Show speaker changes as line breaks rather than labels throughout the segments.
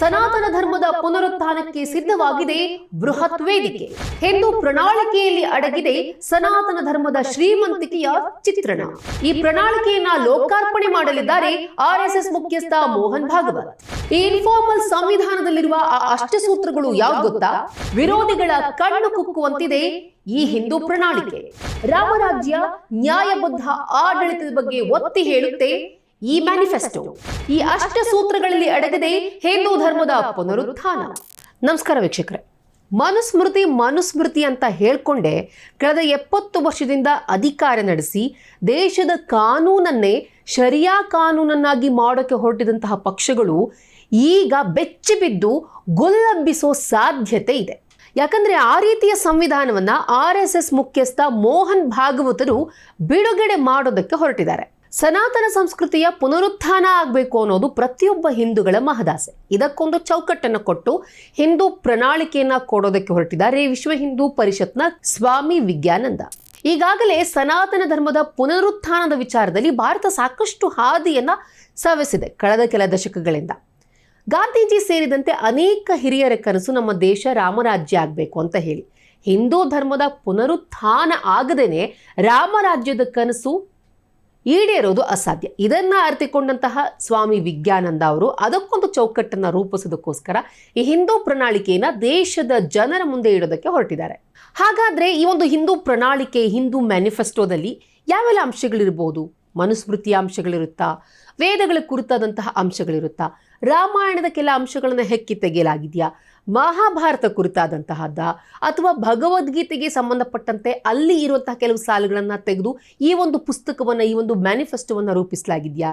ಸನಾತನ ಧರ್ಮದ ಪುನರುತ್ಥಾನಕ್ಕೆ ಸಿದ್ಧವಾಗಿದೆ ಬೃಹತ್ ವೇದಿಕೆ. ಹಿಂದೂ ಪ್ರಣಾಳಿಕೆಯಲ್ಲಿ ಅಡಗಿದೆ ಸನಾತನ ಧರ್ಮದ ಶ್ರೀಮಂತಿಕೆಯ ಚಿತ್ರಣ. ಈ ಪ್ರಣಾಳಿಕೆಯನ್ನ ಲೋಕಾರ್ಪಣೆ ಮಾಡಲಿದ್ದಾರೆ ಆರ್ಎಸ್ಎಸ್ ಮುಖ್ಯಸ್ಥ ಮೋಹನ್ ಭಾಗವತ್. ಈ ಇನ್ಫಾರ್ಮಲ್ ಸಂವಿಧಾನದಲ್ಲಿರುವ ಆ ಅಷ್ಟಸೂತ್ರಗಳು ಯಾವ್ದು ಗೊತ್ತಾ? ವಿರೋಧಿಗಳ ಕಣ್ಣು ಕುಕ್ಕುವಂತಿದೆ ಈ ಹಿಂದೂ ಪ್ರಣಾಳಿಕೆ. ರಾಮರಾಜ್ಯ ನ್ಯಾಯಬದ್ಧ ಆಡಳಿತದ ಬಗ್ಗೆ ಒತ್ತಿ ಹೇಳುತ್ತೆ ಈ ಮ್ಯಾನಿಫೆಸ್ಟೋ, ಈ ಅಷ್ಟ ಸೂತ್ರಗಳಲ್ಲಿ ಅಡಗದೆ ಹಿಂದೂ ಧರ್ಮದ ಪುನರುತ್ಥಾನ. ನಮಸ್ಕಾರ ವೀಕ್ಷಕರೇ. ಮನುಸ್ಮೃತಿ ಮನುಸ್ಮೃತಿ ಅಂತ ಹೇಳ್ಕೊಂಡೆ ಕಳೆದ ಎಪ್ಪತ್ತು ವರ್ಷದಿಂದ ಅಧಿಕಾರ ನಡೆಸಿ ದೇಶದ ಕಾನೂನನ್ನೇ ಶರಿಯಾ ಕಾನೂನನ್ನಾಗಿ ಮಾಡೋಕ್ಕೆ ಹೊರಟಿದಂತಹ ಪಕ್ಷಗಳು ಈಗ ಬೆಚ್ಚಿಬಿದ್ದು ಗುಲ್ಲಬ್ಬಿಸೋ ಸಾಧ್ಯತೆ ಇದೆ. ಯಾಕಂದ್ರೆ ಆ ರೀತಿಯ ಸಂವಿಧಾನವನ್ನ ಆರ್ ಎಸ್ ಎಸ್ ಮುಖ್ಯಸ್ಥ ಮೋಹನ್ ಭಾಗವತರು ಬಿಡುಗಡೆ ಮಾಡೋದಕ್ಕೆ ಹೊರಟಿದ್ದಾರೆ. ಸನಾತನ ಸಂಸ್ಕೃತಿಯ ಪುನರುತ್ಥಾನ ಆಗಬೇಕು ಅನ್ನೋದು ಪ್ರತಿಯೊಬ್ಬ ಹಿಂದೂಗಳ ಮಹದಾಸೆ. ಇದಕ್ಕೊಂದು ಚೌಕಟ್ಟನ್ನು ಕೊಟ್ಟು ಹಿಂದೂ ಪ್ರಣಾಳಿಕೆಯನ್ನ ಕೊಡೋದಕ್ಕೆ ಹೊರಟಿದ್ದಾರೆ ವಿಶ್ವ ಹಿಂದೂ ಪರಿಷತ್ನ ಸ್ವಾಮಿ ವಿಜ್ಞಾನಂದ ಈಗಾಗಲೇ ಸನಾತನ ಧರ್ಮದ ಪುನರುತ್ಥಾನದ ವಿಚಾರದಲ್ಲಿ ಭಾರತ ಸಾಕಷ್ಟು ಹಾದಿಯನ್ನ ಸವೆಸಿದೆ ಕಳೆದ ಕೆಲ ದಶಕಗಳಿಂದ. ಗಾಂಧೀಜಿ ಸೇರಿದಂತೆ ಅನೇಕ ಹಿರಿಯರ ಕನಸು ನಮ್ಮ ದೇಶ ರಾಮರಾಜ್ಯ ಆಗಬೇಕು ಅಂತ ಹೇಳಿ. ಹಿಂದೂ ಧರ್ಮದ ಪುನರುತ್ಥಾನ ಆಗದೇನೆ ರಾಮರಾಜ್ಯದ ಕನಸು ಈಡೇರೋದು ಅಸಾಧ್ಯ. ಇದನ್ನು ಅರಿತುಕೊಂಡಂತಹ ಸ್ವಾಮಿ ವಿಜ್ಞಾನಂದ ಅವರು ಅದಕ್ಕೊಂದು ಚೌಕಟ್ಟನ್ನು ರೂಪಿಸೋದಕ್ಕೋಸ್ಕರ ಈ ಹಿಂದೂ ಪ್ರಣಾಳಿಕೆಯನ್ನ ದೇಶದ ಜನರ ಮುಂದೆ ಇಡೋದಕ್ಕೆ ಹೊರಟಿದ್ದಾರೆ. ಹಾಗಾದ್ರೆ ಈ ಒಂದು ಹಿಂದೂ ಪ್ರಣಾಳಿಕೆ, ಹಿಂದೂ ಮ್ಯಾನಿಫೆಸ್ಟೋದಲ್ಲಿ ಯಾವೆಲ್ಲ ಅಂಶಗಳಿರ್ಬೋದು? ಮನುಸ್ಮೃತಿಯ ಅಂಶಗಳಿರುತ್ತಾ ವೇದಗಳ ಕುರಿತಾದಂತಹ ಅಂಶಗಳಿರುತ್ತಾ, ರಾಮಾಯಣದ ಕೆಲ ಅಂಶಗಳನ್ನು ಹೆಕ್ಕಿ ತೆಗೆಯಲಾಗಿದೆಯಾ? ಮಹಾಭಾರತ ಕುರಿತಾದಂತಹದ್ದ ಅಥವಾ ಭಗವದ್ಗೀತೆಗೆ ಸಂಬಂಧಪಟ್ಟಂತೆ ಅಲ್ಲಿ ಇರುವಂತಹ ಕೆಲವು ಸಾಲುಗಳನ್ನು ತೆಗೆದು ಈ ಒಂದು ಪುಸ್ತಕವನ್ನು, ಈ ಒಂದು ಮ್ಯಾನಿಫೆಸ್ಟೋವನ್ನು ರೂಪಿಸಲಾಗಿದೆಯಾ?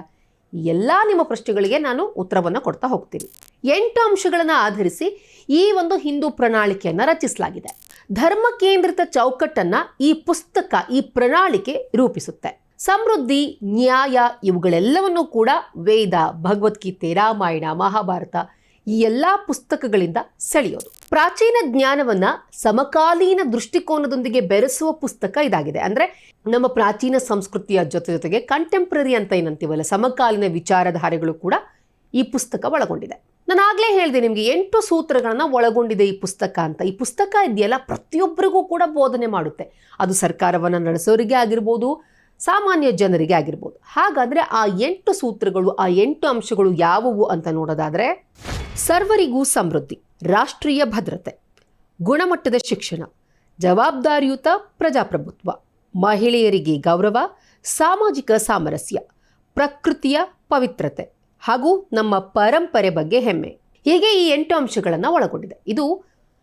ಎಲ್ಲ ನಿಮ್ಮ ಪ್ರಶ್ನೆಗಳಿಗೆ ನಾನು ಉತ್ತರವನ್ನು ಕೊಡ್ತಾ ಹೋಗ್ತೀನಿ. ಎಂಟು ಅಂಶಗಳನ್ನು ಆಧರಿಸಿ ಈ ಒಂದು ಹಿಂದೂ ಪ್ರಣಾಳಿಕೆಯನ್ನು ರಚಿಸಲಾಗಿದೆ. ಧರ್ಮ ಕೇಂದ್ರಿತ ಚೌಕಟ್ಟನ್ನು ಈ ಪುಸ್ತಕ, ಈ ಪ್ರಣಾಳಿಕೆ ರೂಪಿಸುತ್ತೆ. ಸಮೃದ್ಧಿ, ನ್ಯಾಯ ಇವುಗಳೆಲ್ಲವನ್ನೂ ಕೂಡ ವೇದ, ಭಗವದ್ಗೀತೆ, ರಾಮಾಯಣ, ಮಹಾಭಾರತ ಈ ಎಲ್ಲ ಪುಸ್ತಕಗಳಿಂದ ಸೆಳೆಯೋದು. ಪ್ರಾಚೀನ ಜ್ಞಾನವನ್ನ ಸಮಕಾಲೀನ ದೃಷ್ಟಿಕೋನದೊಂದಿಗೆ ಬೆರೆಸುವ ಪುಸ್ತಕ ಇದಾಗಿದೆ. ಅಂದ್ರೆ ನಮ್ಮ ಪ್ರಾಚೀನ ಸಂಸ್ಕೃತಿಯ ಜೊತೆ ಜೊತೆಗೆ ಕಂಟೆಂಪ್ರರಿ ಅಂತ ಏನಂತೀವಲ್ಲ, ಸಮಕಾಲೀನ ವಿಚಾರಧಾರೆಗಳು ಕೂಡ ಈ ಪುಸ್ತಕ ಒಳಗೊಂಡಿದೆ. ನಾನು ಆಗ್ಲೇ ಹೇಳಿದೆ ನಿಮಗೆ, ಎಂಟು ಸೂತ್ರಗಳನ್ನ ಒಳಗೊಂಡಿದೆ ಈ ಪುಸ್ತಕ ಅಂತ. ಈ ಪುಸ್ತಕ ಇದೆಯಲ್ಲ, ಪ್ರತಿಯೊಬ್ಬರಿಗೂ ಕೂಡ ಬೋಧನೆ ಮಾಡುತ್ತೆ. ಅದು ಸರ್ಕಾರವನ್ನು ನಡೆಸೋರಿಗೆ ಆಗಿರ್ಬೋದು ಸಾಮಾನ್ಯ ಜನರಿಗೆ ಆಗಿರ್ಬೋದು. ಹಾಗಾದರೆ ಆ ಎಂಟು ಸೂತ್ರಗಳು, ಆ ಎಂಟು ಅಂಶಗಳು ಯಾವುವು ಅಂತ ನೋಡೋದಾದರೆ, ಸರ್ವರಿಗೂ ಸಮೃದ್ಧಿ, ರಾಷ್ಟ್ರೀಯ ಭದ್ರತೆ, ಗುಣಮಟ್ಟದ ಶಿಕ್ಷಣ, ಜವಾಬ್ದಾರಿಯುತ ಪ್ರಜಾಪ್ರಭುತ್ವ, ಮಹಿಳೆಯರಿಗೆ ಗೌರವ, ಸಾಮಾಜಿಕ ಸಾಮರಸ್ಯ, ಪ್ರಕೃತಿಯ ಪವಿತ್ರತೆ ಹಾಗೂ ನಮ್ಮ ಪರಂಪರೆ ಬಗ್ಗೆ ಹೆಮ್ಮೆ. ಹೀಗೆ ಈ ಎಂಟು ಅಂಶಗಳನ್ನು ಒಳಗೊಂಡಿದೆ. ಇದು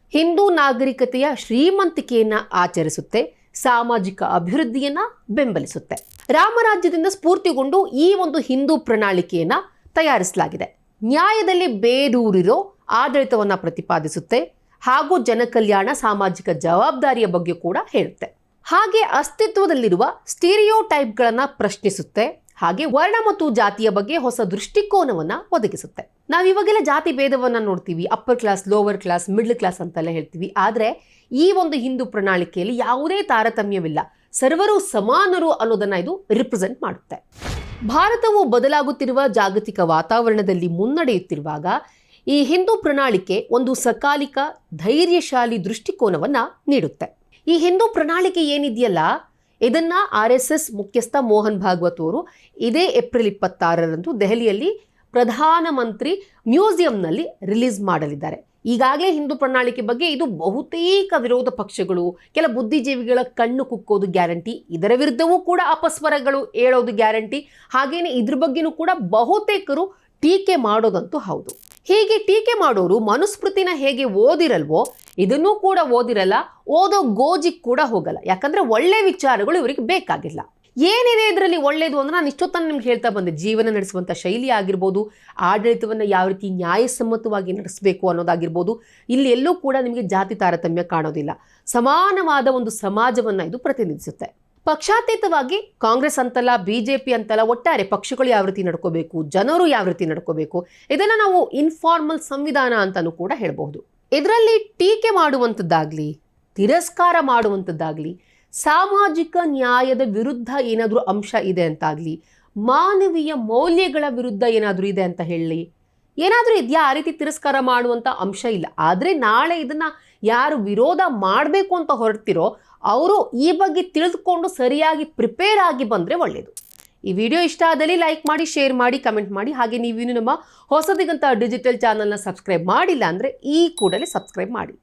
ಹಿಂದೂ ನಾಗರಿಕತೆಯ ಶ್ರೀಮಂತಿಕೆಯನ್ನು ಆಚರಿಸುತ್ತೆ. ಸಾಮಾಜಿಕ ಅಭಿವೃದ್ಧಿಯನ್ನ ಬೆಂಬಲಿಸುತ್ತೆ. ರಾಮರಾಜ್ಯದಿಂದ ಸ್ಫೂರ್ತಿಗೊಂಡು ಈ ಒಂದು ಹಿಂದೂ ಪ್ರಣಾಳಿಕೆಯನ್ನ ತಯಾರಿಸಲಾಗಿದೆ. ನ್ಯಾಯದಲ್ಲಿ ಬೇರೂರಿರೋ ಆಡಳಿತವನ್ನು ಪ್ರತಿಪಾದಿಸುತ್ತೆ ಹಾಗೂ ಜನಕಲ್ಯಾಣ ಸಾಮಾಜಿಕ ಜವಾಬ್ದಾರಿಯ ಬಗ್ಗೆ ಕೂಡ ಹೇಳುತ್ತೆ. ಹಾಗೆ ಅಸ್ತಿತ್ವದಲ್ಲಿರುವ ಸ್ಟೀರಿಯೋ ಟೈಪ್ಗಳನ್ನ ಪ್ರಶ್ನಿಸುತ್ತೆ. ಹಾಗೆ ವರ್ಣ ಮತ್ತು ಜಾತಿಯ ಬಗ್ಗೆ ಹೊಸ ದೃಷ್ಟಿಕೋನವನ್ನ ಒದಗಿಸುತ್ತೆ. ನಾವು ಇವಾಗೆಲ್ಲ ಜಾತಿ ಭೇದವನ್ನ ನೋಡ್ತೀವಿ upper class lower class middle class ಅಂತೆಲ್ಲ ಹೇಳ್ತೀವಿ. ಆದ್ರೆ ಈ ಒಂದು ಹಿಂದೂ ಪ್ರಣಾಳಿಕೆಯಲ್ಲಿ ಯಾವುದೇ ತಾರತಮ್ಯವಿಲ್ಲ. ಸರ್ವರು ಸಮಾನರು ಅನ್ನೋದನ್ನ ಇದು ರಿಪ್ರೆಸೆಂಟ್ ಮಾಡುತ್ತೆ. ಭಾರತವು ಬದಲಾಗುತ್ತಿರುವ ಜಾಗತಿಕ ವಾತಾವರಣದಲ್ಲಿ ಮುನ್ನಡೆಯುತ್ತಿರುವಾಗ ಈ ಹಿಂದೂ ಪ್ರಣಾಳಿಕೆ ಒಂದು ಸಕಾಲಿಕ, ಧೈರ್ಯಶಾಲಿ ದೃಷ್ಟಿಕೋನವನ್ನ ನೀಡುತ್ತೆ. ಈ ಹಿಂದೂ ಪ್ರಣಾಳಿಕೆ ಏನಿದೆಯಲ್ಲ ಇದನ್ನ ಆರ್ ಎಸ್ ಎಸ್ ಮುಖ್ಯಸ್ಥ ಮೋಹನ್ ಭಾಗವತ್ ಅವರು ಇದೇ ಏಪ್ರಿಲ್ ಇಪ್ಪತ್ತಾರರಂದು ದೆಹಲಿಯಲ್ಲಿ ಪ್ರಧಾನಮಂತ್ರಿ ಮ್ಯೂಸಿಯಂನಲ್ಲಿ ರಿಲೀಸ್ ಮಾಡಲಿದ್ದಾರೆ. ಈಗಾಗಲೇ ಹಿಂದೂ ಪ್ರಣಾಳಿಕೆ ಬಗ್ಗೆ ಇದು ಬಹುತೇಕ ವಿರೋಧ ಪಕ್ಷಗಳು, ಕೆಲ ಬುದ್ಧಿಜೀವಿಗಳ ಕಣ್ಣು ಕುಕ್ಕೋದು ಗ್ಯಾರಂಟಿ, ಇದರ ವಿರುದ್ಧವೂ ಕೂಡ ಅಪಸ್ವರಗಳು ಏಳೋದು ಗ್ಯಾರಂಟಿ ಹಾಗೆಯೇ ಇದ್ರ ಬಗ್ಗೆನೂ ಕೂಡ ಬಹುತೇಕರು ಟೀಕೆ ಮಾಡೋದಂತೂ ಹೌದು. ಹೀಗೆ ಟೀಕೆ ಮಾಡೋರು ಮನುಸ್ಮೃತಿನ ಹೇಗೆ ಓದಿರಲ್ವೋ, ಇದನ್ನೂ ಕೂಡ ಓದಿರಲ್ಲ, ಓದೋ ಗೋಜಿಗೆ ಕೂಡ ಹೋಗಲ್ಲ. ಯಾಕಂದ್ರೆ ಒಳ್ಳೆ ವಿಚಾರಗಳು ಇವರಿಗೆ ಬೇಕಾಗಿಲ್ಲ. ಏನಿದೆ ಇದರಲ್ಲಿ ಒಳ್ಳೇದು ಅಂದ್ರೆ ನಾನು ಇಷ್ಟೊತ್ತನ್ನು ನಿಮ್ಗೆ ಹೇಳ್ತಾ ಬಂದೆ. ಜೀವನ ನಡೆಸುವಂಥ ಶೈಲಿ ಆಗಿರ್ಬೋದು, ಆಡಳಿತವನ್ನು ಯಾವ ರೀತಿ ನ್ಯಾಯಸಮ್ಮತವಾಗಿ ನಡೆಸಬೇಕು ಅನ್ನೋದಾಗಿರ್ಬೋದು, ಇಲ್ಲಿ ಎಲ್ಲೂ ಕೂಡ ನಿಮಗೆ ಜಾತಿ ತಾರತಮ್ಯ ಕಾಣೋದಿಲ್ಲ. ಸಮಾನವಾದ ಒಂದು ಸಮಾಜವನ್ನು ಇದು ಪ್ರತಿನಿಧಿಸುತ್ತೆ. ಪಕ್ಷಾತೀತವಾಗಿ ಕಾಂಗ್ರೆಸ್ ಅಂತಲ್ಲ, ಬಿಜೆಪಿ ಅಂತಲ್ಲ ಒಟ್ಟಾರೆ ಪಕ್ಷಗಳು ಯಾವ ರೀತಿ ನಡ್ಕೋಬೇಕು, ಜನರು ಯಾವ ರೀತಿ ನಡ್ಕೋಬೇಕು, ಇದನ್ನ ನಾವು ಇನ್ಫಾರ್ಮಲ್ ಸಂವಿಧಾನ ಅಂತಲೂ ಕೂಡ ಹೇಳಬಹುದು. ಇದರಲ್ಲಿ ಟೀಕೆ ಮಾಡುವಂಥದ್ದಾಗ್ಲಿ ತಿರಸ್ಕಾರ ಮಾಡುವಂಥದ್ದಾಗ್ಲಿ ಸಾಮಾಜಿಕ ನ್ಯಾಯದ ವಿರುದ್ಧ ಏನಾದರೂ ಅಂಶ ಇದೆ ಅಂತಾಗ್ಲಿ, ಮಾನವೀಯ ಮೌಲ್ಯಗಳ ವಿರುದ್ಧ ಏನಾದರೂ ಇದೆ ಅಂತ ಹೇಳಿ, ಏನಾದರೂ ಇದೆಯಾ ಆ ರೀತಿ ತಿರಸ್ಕಾರ ಮಾಡುವಂಥ ಅಂಶ ಇಲ್ಲ. ಆದರೆ ನಾಳೆ ಇದನ್ನು ಯಾರು ವಿರೋಧ ಮಾಡಬೇಕು ಅಂತ ಹೊರಡ್ತಿರೋ ಅವರು ಈ ಬಗ್ಗೆ ತಿಳಿದುಕೊಂಡು ಸರಿಯಾಗಿ ಪ್ರಿಪೇರ್ ಆಗಿ ಬಂದರೆ ಒಳ್ಳೆಯದು ಈ ವಿಡಿಯೋ ಇಷ್ಟ ಆದಲ್ಲಿ ಲೈಕ್ ಮಾಡಿ, ಶೇರ್ ಮಾಡಿ, ಕಮೆಂಟ್ ಮಾಡಿ. ಹಾಗೆ ನೀವಿನ್ನು ನಮ್ಮ ಹೊಸದಿಗಂತ ಡಿಜಿಟಲ್ ಚಾನಲ್ನ ಸಬ್ಸ್ಕ್ರೈಬ್ ಮಾಡಿಲ್ಲ ಅಂದರೆ ಈ ಕೂಡಲೇ ಸಬ್ಸ್ಕ್ರೈಬ್ ಮಾಡಿ.